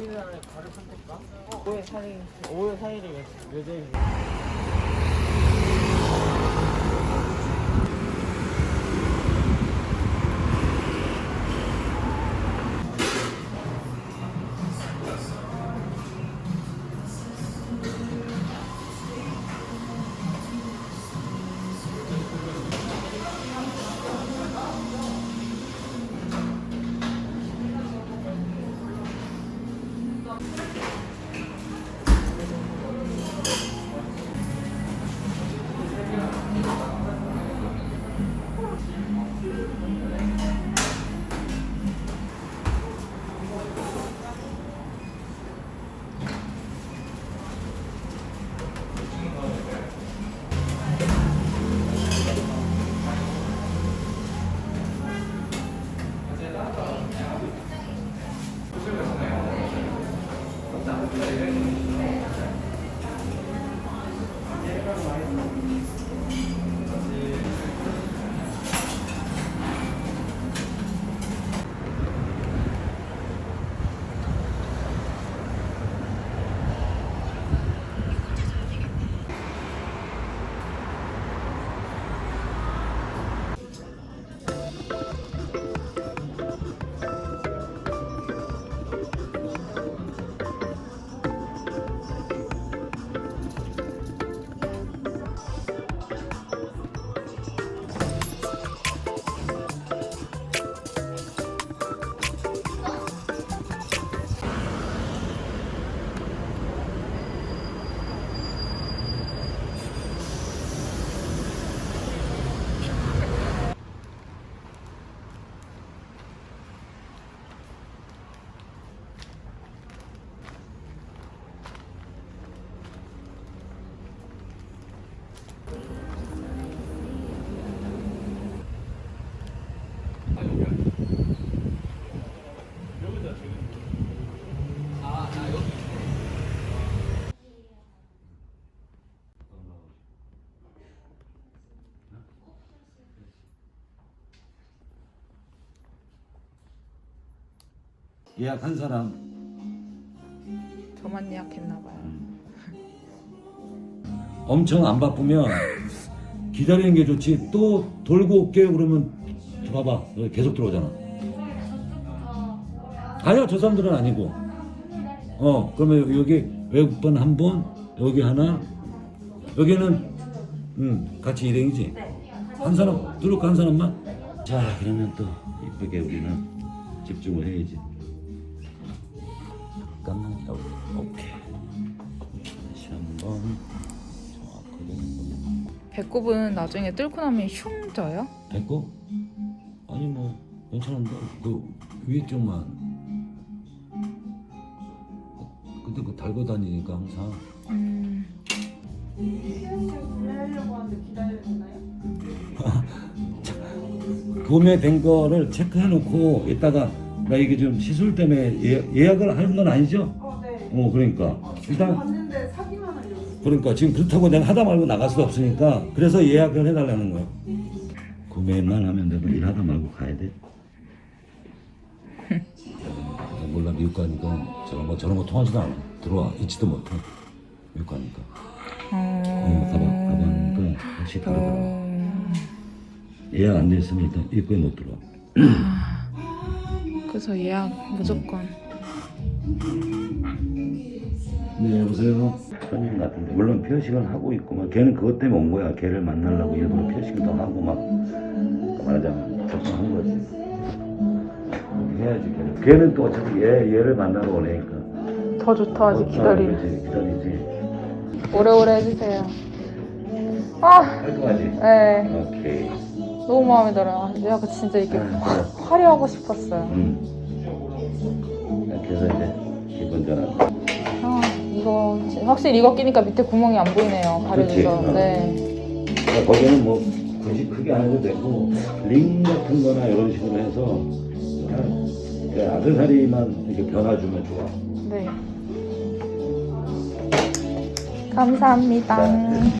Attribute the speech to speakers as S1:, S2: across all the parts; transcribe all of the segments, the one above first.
S1: 어린이날에 가를 선택가? 5월 4일 5월 4일이 여자의
S2: 예약한 사람.
S3: 저만 예약했나 봐요.
S2: 엄청 안 바쁘면 기다리는 게 좋지. 또 돌고 올게요 그러면 봐봐. 여기 계속 들어오잖아. 아니야 저 사람들은 아니고. 어 그러면 여기 외국분 한분 여기 하나. 여기는 음 같이 일행이지. 한 사람 들어올까 한 사람만? 자 그러면 또 이쁘게 우리는 집중을 해야지 잠깐만 오케이. 다시 한번 정확하게.
S3: 배꼽은 나중에 뚫고 나면 흉 져요?
S2: 됐고? 아니 뭐 괜찮은데? 그 위에 쪽만. 근데 그 달고 다니니까 항상.
S3: 음,
S2: 구매된 거를 체크해 놓고 이따가 나 이게 좀 시술 때문에 예, 약 을 하는 건 아니죠?
S4: 어, 네.
S2: 어 그러니까. 일단
S4: 봤는데 사기만 하려고.
S2: 그러니까 지금 그렇다고 내가 하다 말고 나갈 수 없으니까 그래서 예약을 해달라는 거야 구매만 하면 되고 일하다 말고 가야 돼. 야, 몰라 미국 가니까. 저런 거 저런 거 통하지도 않아. 들어와. 있지도 못해. 미국 가니까.
S3: 어,
S2: 어, 가방 가방이니까 역시 다르더라
S3: 어,
S2: 예약 안 돼 있으면 일단 입구에 못 들어와
S3: 그래서 예약 무조건.
S2: 네 여보세요 손님 같은데 물론 피어싱을 하고 있고 막 걔는 그것 때문에 온 거야 걔를 만나려고 일부러 피어싱도 하고 막 말하자면 접근한 거지 해야지 걔는 걔는 또 어차피 얘 얘를 만나러 오니까
S3: 더 좋다 아직 기다리.
S2: 그렇지 기다리지
S3: 오래오래 해주세요. 아,
S2: 깔끔하지
S3: 네,
S2: 오케이
S3: 너무 마음에 들어요. 내가 진짜 이렇게
S2: 아.
S3: 화려하고 싶었어요.
S2: 음 그래서 이제 기본 전환
S3: 아, 이거 진- 확실히 이거 끼니까 밑에 구멍이 안 보이네요. 가려져서.
S2: 그치.
S3: 네.
S2: 그러니까 거기는 뭐 굳이 크게 안 해도 되고 링 같은 거나 이런 식으로 해서 그냥 그 아들살이만 이렇게 변화주면 좋아
S3: 네. 감사합니다.
S2: 자,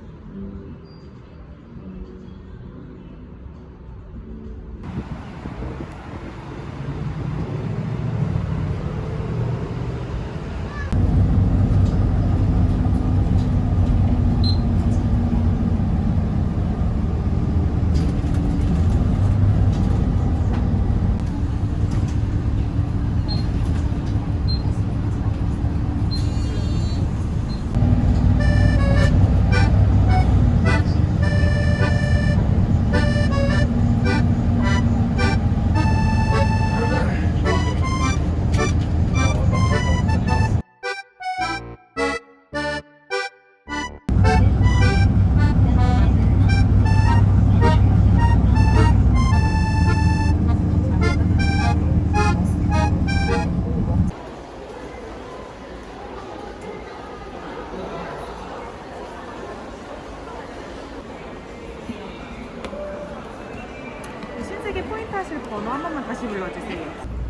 S4: 하실 번호 한 번만 다시 불러주세요.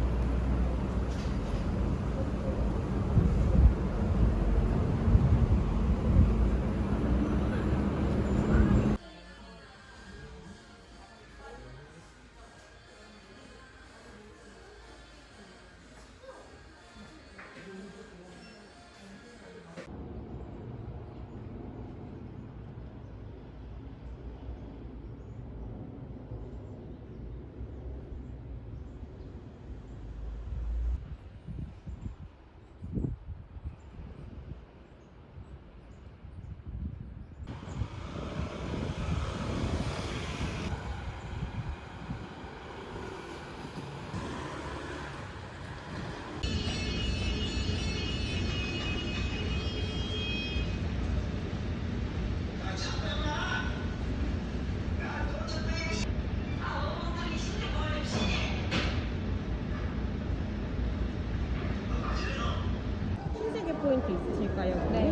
S4: 포인트 있으실까요? 네.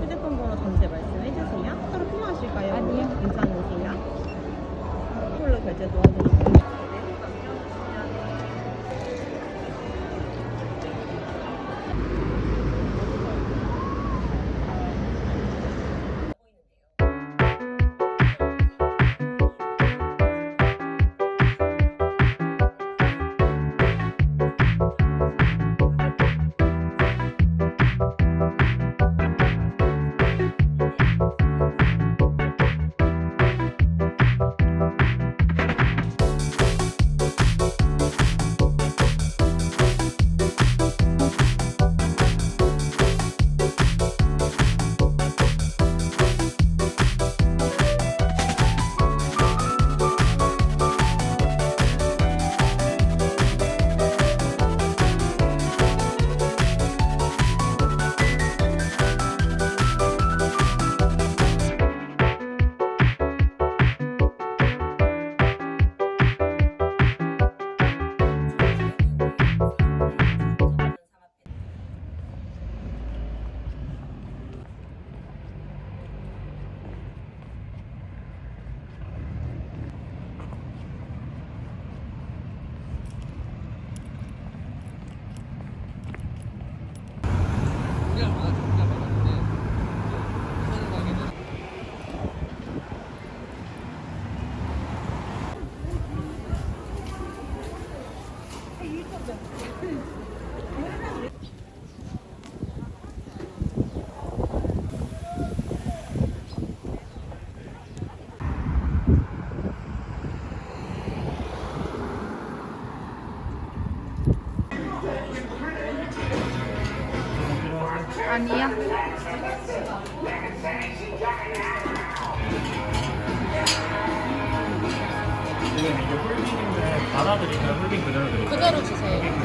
S4: 휴대폰 번호 전체 말씀해 주세요. 따로 필요하실까요?
S3: 아니요.
S4: 괜찮으세요? 이걸로 결제 도와드릴게요.
S1: Thank you.